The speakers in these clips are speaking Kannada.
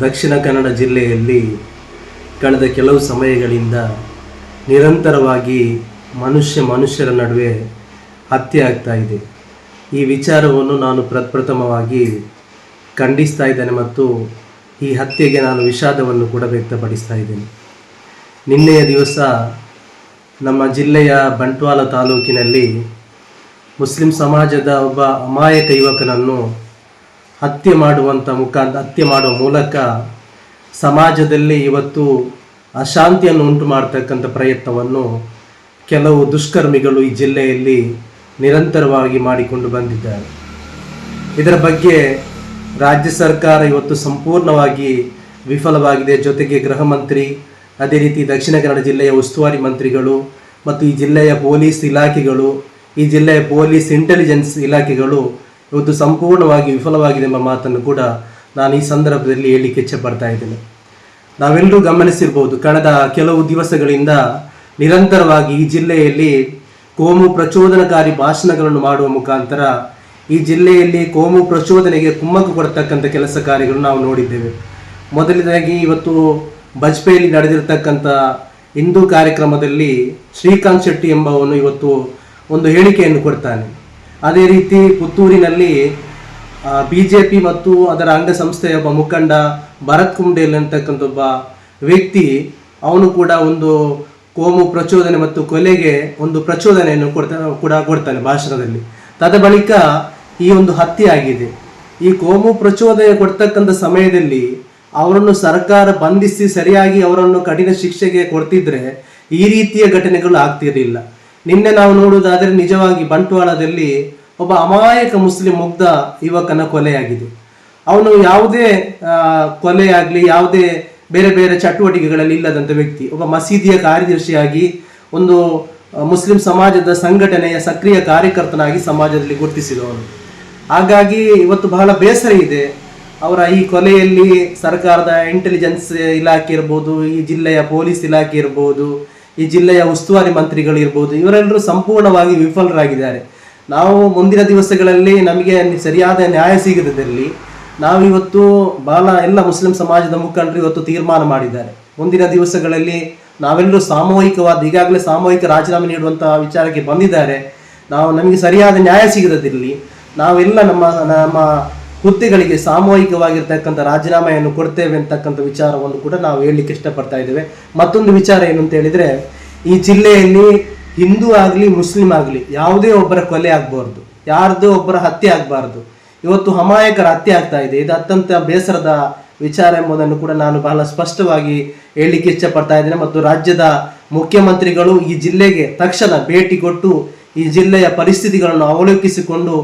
ದಕ್ಷಿಣ ಕನ್ನಡ ಜಿಲ್ಲೆಯಲ್ಲಿ ಕಳೆದ ಕೆಲವು ಸಮಯಗಳಿಂದ ನಿರಂತರವಾಗಿ ಮನುಷ್ಯ ಮನುಷ್ಯರ ನಡುವೆ ಹತ್ಯೆ ಆಗ್ತಾ ಇದೆ. ಈ ವಿಚಾರವನ್ನು ನಾನು ಪ್ರಪ್ರಥಮವಾಗಿ ಖಂಡಿಸ್ತಾ ಇದ್ದೇನೆ ಮತ್ತು ಈ ಹತ್ಯೆಗೆ ನಾನು ವಿಷಾದವನ್ನು ಕೂಡ ವ್ಯಕ್ತಪಡಿಸ್ತಾ ಇದ್ದೇನೆ. ನಿನ್ನೆಯ ದಿವಸ ನಮ್ಮ ಜಿಲ್ಲೆಯ ಬಂಟ್ವಾಳ ತಾಲೂಕಿನಲ್ಲಿ ಮುಸ್ಲಿಂ ಸಮಾಜದ ಒಬ್ಬ ಅಮಾಯಕ ಯುವಕನನ್ನು ಹತ್ಯೆ ಮಾಡುವಂಥ ಮುಖಾಂತರ, ಹತ್ಯೆ ಮಾಡುವ ಮೂಲಕ ಸಮಾಜದಲ್ಲಿ ಇವತ್ತು ಅಶಾಂತಿಯನ್ನು ಉಂಟು ಮಾಡ್ತಕ್ಕಂಥ ಪ್ರಯತ್ನವನ್ನು ಕೆಲವು ದುಷ್ಕರ್ಮಿಗಳು ಈ ಜಿಲ್ಲೆಯಲ್ಲಿ ನಿರಂತರವಾಗಿ ಮಾಡಿಕೊಂಡು ಬಂದಿದ್ದಾರೆ. ಇದರ ಬಗ್ಗೆ ರಾಜ್ಯ ಸರ್ಕಾರ ಇವತ್ತು ಸಂಪೂರ್ಣವಾಗಿ ವಿಫಲವಾಗಿದೆ. ಜೊತೆಗೆ ಗೃಹ ಮಂತ್ರಿ, ಅದೇ ರೀತಿ ದಕ್ಷಿಣ ಕನ್ನಡ ಜಿಲ್ಲೆಯ ಉಸ್ತುವಾರಿ ಮಂತ್ರಿಗಳು ಮತ್ತು ಈ ಜಿಲ್ಲೆಯ ಪೊಲೀಸ್ ಇಲಾಖೆಗಳು, ಈ ಜಿಲ್ಲೆಯ ಪೊಲೀಸ್ ಇಂಟೆಲಿಜೆನ್ಸ್ ಇಲಾಖೆಗಳು ಇವತ್ತು ಸಂಪೂರ್ಣವಾಗಿ ವಿಫಲವಾಗಿದೆ ಎಂಬ ಮಾತನ್ನು ಕೂಡ ನಾನು ಈ ಸಂದರ್ಭದಲ್ಲಿ ಹೇಳಲಿಕ್ಕೆ ಇಚ್ಛೆಪಡ್ತಾ ಇದ್ದೇನೆ. ನಾವೆಲ್ಲರೂ ಗಮನಿಸಿರ್ಬೋದು, ಕಳೆದ ಕೆಲವು ದಿವಸಗಳಿಂದ ನಿರಂತರವಾಗಿ ಈ ಜಿಲ್ಲೆಯಲ್ಲಿ ಕೋಮು ಪ್ರಚೋದನಕಾರಿ ಭಾಷಣಗಳನ್ನು ಮಾಡುವ ಮುಖಾಂತರ ಈ ಜಿಲ್ಲೆಯಲ್ಲಿ ಕೋಮು ಪ್ರಚೋದನೆಗೆ ಕುಮ್ಮಕ್ಕು ಕೊಡ್ತಕ್ಕಂಥ ಕೆಲಸ ಕಾರ್ಯಗಳು ನಾವು ನೋಡಿದ್ದೇವೆ. ಮೊದಲನೇದಾಗಿ ಇವತ್ತು ಬಜ್ಪೆಯಲ್ಲಿ ನಡೆದಿರ್ತಕ್ಕಂಥ ಹಿಂದೂ ಕಾರ್ಯಕ್ರಮದಲ್ಲಿ ಶ್ರೀಕಾಂತ್ ಶೆಟ್ಟಿ ಎಂಬವನು ಇವತ್ತು ಒಂದು ಹೇಳಿಕೆಯನ್ನು ಕೊಡ್ತಾನೆ. ಅದೇ ರೀತಿ ಪುತ್ತೂರಿನಲ್ಲಿ ಬಿ ಜೆ ಪಿ ಮತ್ತು ಅದರ ಅಂಗಸಂಸ್ಥೆಯ ಒಬ್ಬ ಮುಖಂಡ ಭರತ್ ಕುಂಡೇಲ್ ಅಂತಕ್ಕಂಥ ಒಬ್ಬ ವ್ಯಕ್ತಿ, ಅವನು ಕೂಡ ಒಂದು ಕೋಮು ಪ್ರಚೋದನೆ ಮತ್ತು ಕೊಲೆಗೆ ಒಂದು ಪ್ರಚೋದನೆಯನ್ನು ಕೊಡ್ತಾ, ಕೂಡ ಕೊಡ್ತಾನೆ ಭಾಷಣದಲ್ಲಿ. ತದ ಬಳಿಕ ಈ ಒಂದು ಹತ್ಯೆ ಆಗಿದೆ. ಈ ಕೋಮು ಪ್ರಚೋದನೆ ಕೊಡ್ತಕ್ಕಂಥ ಸಮಯದಲ್ಲಿ ಅವರನ್ನು ಸರ್ಕಾರ ಬಂಧಿಸಿ ಸರಿಯಾಗಿ ಅವರನ್ನು ಕಠಿಣ ಶಿಕ್ಷೆಗೆ ಕೊಡ್ತಿದ್ರೆ ಈ ರೀತಿಯ ಘಟನೆಗಳು ಆಗ್ತಿರಲಿಲ್ಲ. ನಿನ್ನೆ ನಾವು ನೋಡುವುದಾದರೆ ನಿಜವಾಗಿ ಬಂಟ್ವಾಳದಲ್ಲಿ ಒಬ್ಬ ಅಮಾಯಕ ಮುಸ್ಲಿಂ ಮುಗ್ಧ ಯುವಕನ ಕೊಲೆಯಾಗಿದೆ. ಅವನು ಯಾವುದೇ ಕೊಲೆಯಾಗಲಿ, ಯಾವುದೇ ಬೇರೆ ಬೇರೆ ಚಟುವಟಿಕೆಗಳಲ್ಲಿ ಇಲ್ಲದಂಥ ವ್ಯಕ್ತಿ. ಒಬ್ಬ ಮಸೀದಿಯ ಕಾರ್ಯದರ್ಶಿಯಾಗಿ ಒಂದು ಮುಸ್ಲಿಂ ಸಮಾಜದ ಸಂಘಟನೆಯ ಸಕ್ರಿಯ ಕಾರ್ಯಕರ್ತನಾಗಿ ಸಮಾಜದಲ್ಲಿ ಗುರುತಿಸಿದವನು. ಹಾಗಾಗಿ ಇವತ್ತು ಬಹಳ ಬೇಸರ ಇದೆ. ಅವರ ಈ ಕೊಲೆಯಲ್ಲಿ ಸರ್ಕಾರದ ಇಂಟೆಲಿಜೆನ್ಸ್ ಇಲಾಖೆ ಇರ್ಬೋದು, ಈ ಜಿಲ್ಲೆಯ ಪೊಲೀಸ್ ಇಲಾಖೆ ಇರ್ಬೋದು ಈ ಜಿಲ್ಲೆಯ ಉಸ್ತುವಾರಿ ಮಂತ್ರಿಗಳು ಇರ್ಬೋದು, ಇವರೆಲ್ಲರೂ ಸಂಪೂರ್ಣವಾಗಿ ವಿಫಲರಾಗಿದ್ದಾರೆ. ನಾವು ಮುಂದಿನ ದಿವಸಗಳಲ್ಲಿ ನಮಗೆ ಸರಿಯಾದ ನ್ಯಾಯ ಸಿಗದಿದ್ದಲ್ಲಿ ನಾವು ಇವತ್ತು ಬಹಳ ಎಲ್ಲ ಮುಸ್ಲಿಂ ಸಮಾಜದ ಮುಖಂಡರು ಇವತ್ತು ತೀರ್ಮಾನ ಮಾಡಿದ್ದಾರೆ. ಮುಂದಿನ ದಿವಸಗಳಲ್ಲಿ ನಾವೆಲ್ಲರೂ ಸಾಮೂಹಿಕವಾದ, ಈಗಾಗಲೇ ಸಾಮೂಹಿಕ ರಾಜೀನಾಮೆ ನೀಡುವಂತಹ ವಿಚಾರಕ್ಕೆ ಬಂದಿದ್ದಾರೆ. ನಾವು ನಮಗೆ ಸರಿಯಾದ ನ್ಯಾಯ ಸಿಗದಿರಲಿ ನಾವೆಲ್ಲ ನಮ್ಮ ನಮ್ಮ ಹುದ್ದೆಗಳಿಗೆ ಸಾಮೂಹಿಕವಾಗಿರ್ತಕ್ಕಂಥ ರಾಜೀನಾಮೆಯನ್ನು ಕೊಡ್ತೇವೆ ಅಂತಕ್ಕಂಥ ವಿಚಾರವನ್ನು ಕೂಡ ನಾವು ಹೇಳಲಿಕ್ಕೆ ಇಷ್ಟಪಡ್ತಾ ಇದ್ದೇವೆ. ಮತ್ತೊಂದು ವಿಚಾರ ಏನು ಅಂತ ಹೇಳಿದ್ರೆ, ಈ ಜಿಲ್ಲೆಯಲ್ಲಿ ಹಿಂದೂ ಆಗಲಿ, ಮುಸ್ಲಿಂ ಆಗಲಿ ಯಾವುದೇ ಒಬ್ಬರ ಕೊಲೆ ಆಗಬಾರ್ದು, ಯಾರ್ದು ಒಬ್ಬರ ಹತ್ಯೆ ಆಗಬಾರ್ದು. ಇವತ್ತು ಅಮಾಯಕರ ಹತ್ಯೆ ಆಗ್ತಾ ಇದೆ. ಇದು ಅತ್ಯಂತ ಬೇಸರದ ವಿಚಾರ ಎಂಬುದನ್ನು ಕೂಡ ನಾನು ಬಹಳ ಸ್ಪಷ್ಟವಾಗಿ ಹೇಳಲಿಕ್ಕೆ ಇಷ್ಟಪಡ್ತಾ ಇದ್ದೇನೆ. ಮತ್ತು ರಾಜ್ಯದ ಮುಖ್ಯಮಂತ್ರಿಗಳು ಈ ಜಿಲ್ಲೆಗೆ ತಕ್ಷಣ ಭೇಟಿ ಕೊಟ್ಟು ಈ ಜಿಲ್ಲೆಯ ಪರಿಸ್ಥಿತಿಗಳನ್ನು ಅವಲೋಕಿಸಿಕೊಂಡು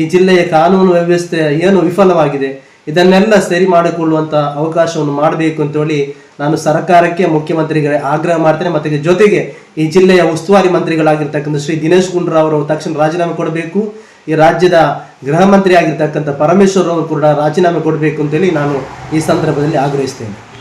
ಈ ಜಿಲ್ಲೆಯ ಕಾನೂನು ವ್ಯವಸ್ಥೆ ಏನು ವಿಫಲವಾಗಿದೆ, ಇದನ್ನೆಲ್ಲ ಸರಿ ಮಾಡಿಕೊಳ್ಳುವಂತ ಅವಕಾಶವನ್ನು ಮಾಡಬೇಕು ಅಂತ ಹೇಳಿ ನಾನು ಸರ್ಕಾರಕ್ಕೆ, ಮುಖ್ಯಮಂತ್ರಿಗಳಿಗೆ ಆಗ್ರಹ ಮಾಡ್ತೇನೆ. ಮತ್ತೆ ಜೊತೆಗೆ ಈ ಜಿಲ್ಲೆಯ ಉಸ್ತುವಾರಿ ಮಂತ್ರಿಗಳಾಗಿರ್ತಕ್ಕಂಥ ಶ್ರೀ ದಿನೇಶ್ ಗುಂಡೂರಾವ್ ಅವರು ತಕ್ಷಣ ರಾಜೀನಾಮೆ ಕೊಡಬೇಕು. ಈ ರಾಜ್ಯದ ಗೃಹ ಮಂತ್ರಿ ಆಗಿರ್ತಕ್ಕಂಥ ಪರಮೇಶ್ವರ್ ಅವರು ಕೂಡ ರಾಜೀನಾಮೆ ಕೊಡಬೇಕು ಅಂತೇಳಿ ನಾನು ಈ ಸಂದರ್ಭದಲ್ಲಿ ಆಗ್ರಹಿಸ್ತೇನೆ.